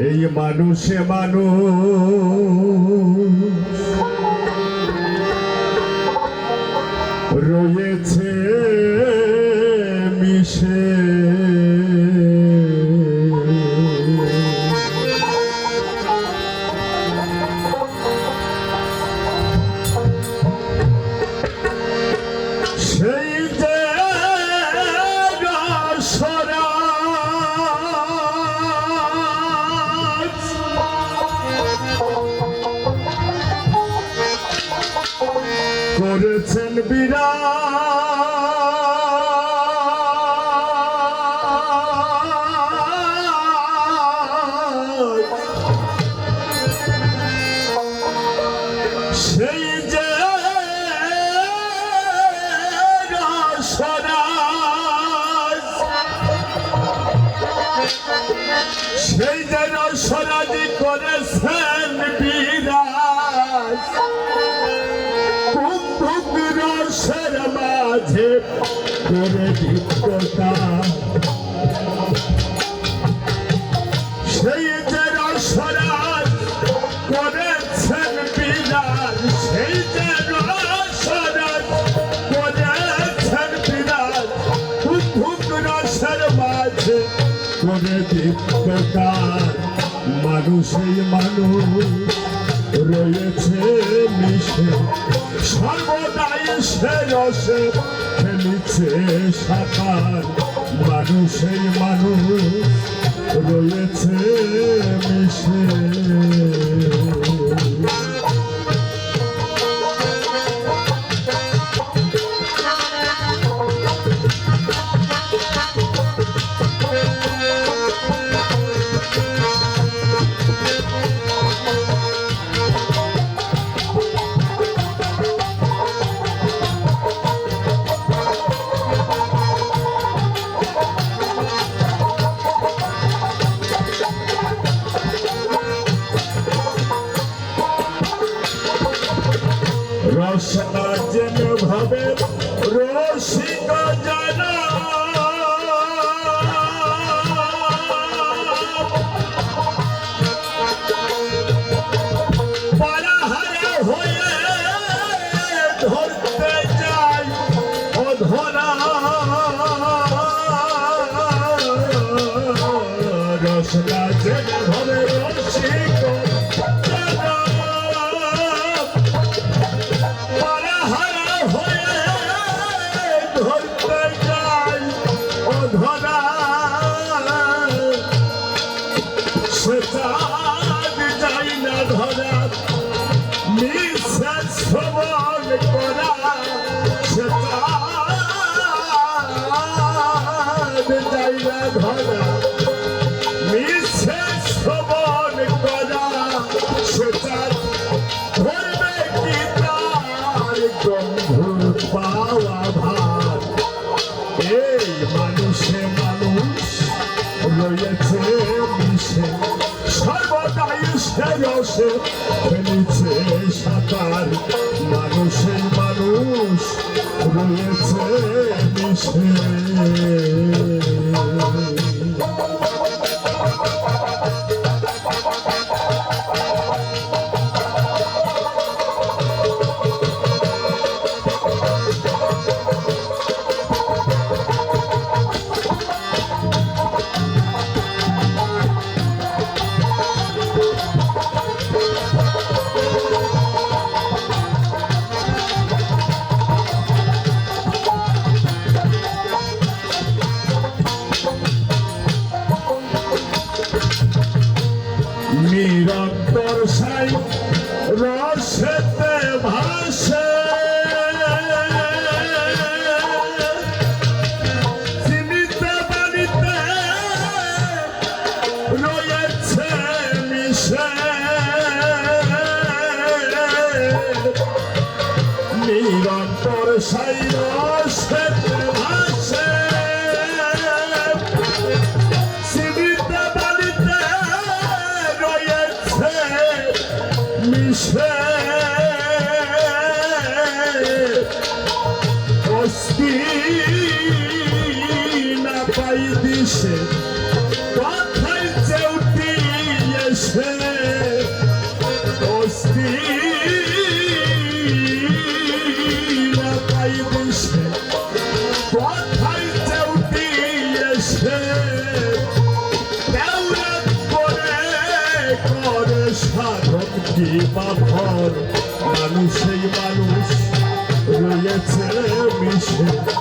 এই মানুষে মানুষ রয়েছে মানুষেই মানুষ রয়েছে মিশে। সর্বদাই সে রসে খেলিছে সাঁতার। মানুষেই মানুষ রয়েছে মিশে। রসনা যেন ভাবে রসিকা জানা। চাই না ধরা মিস সবাই করা। Krishna. Yeah.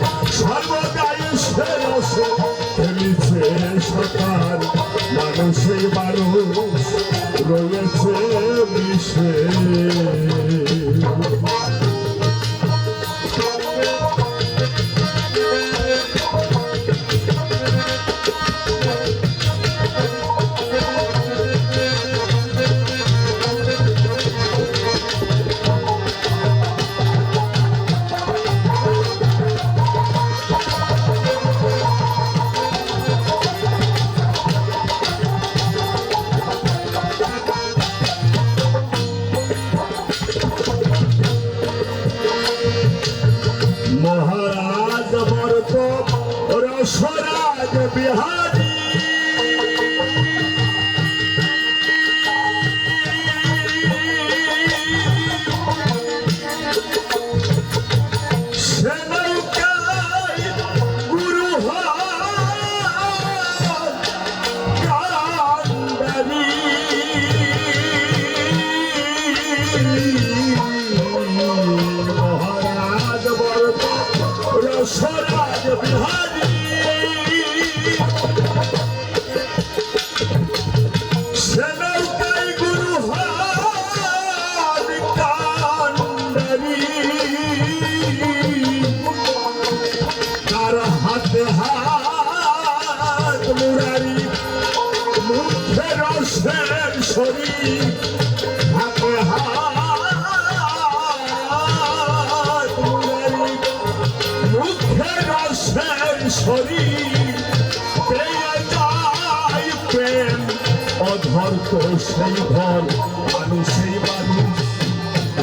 অধর তো সেই ঘর মানুষই মানুষ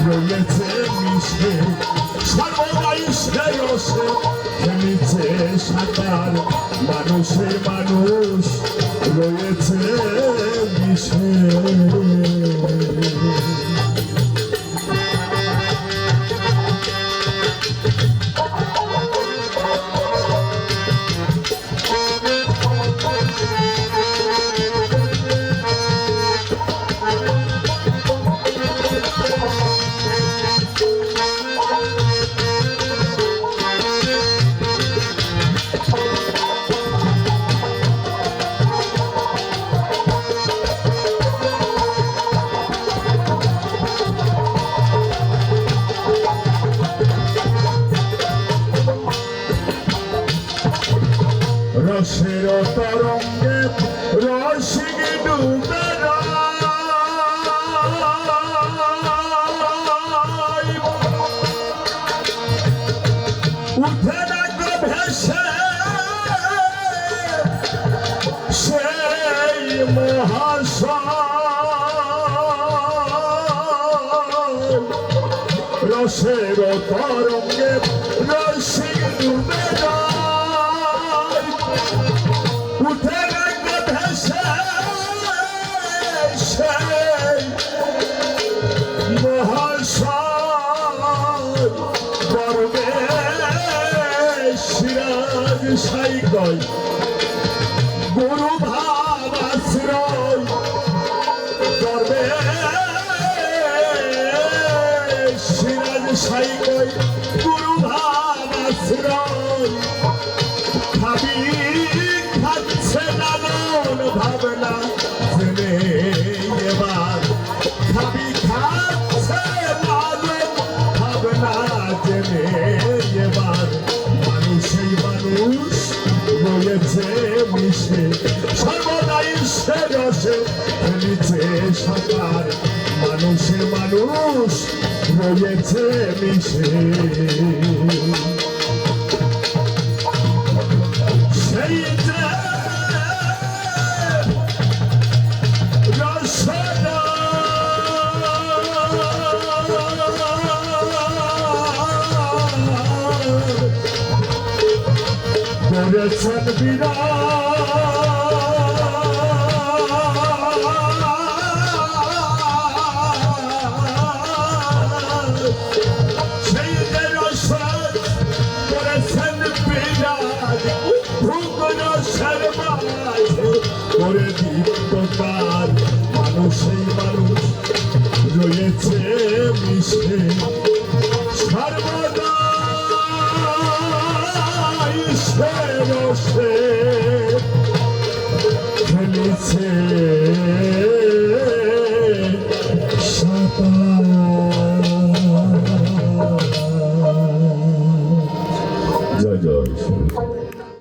রয়েছে মিশে সর্বদাই শ্রেয়সে খেলিছে সাঁতার মানুষে মানুষ রসের তরঙ্গে রসিক ডুবে। উঠে না ভেসে সেই রসের তরঙ্গে O মানুষই মানুষ রয়েছে মিশে। সর্বদাই সে রসে মানুষে মানুষ রয়েছে মিশে। Let's run the beat up.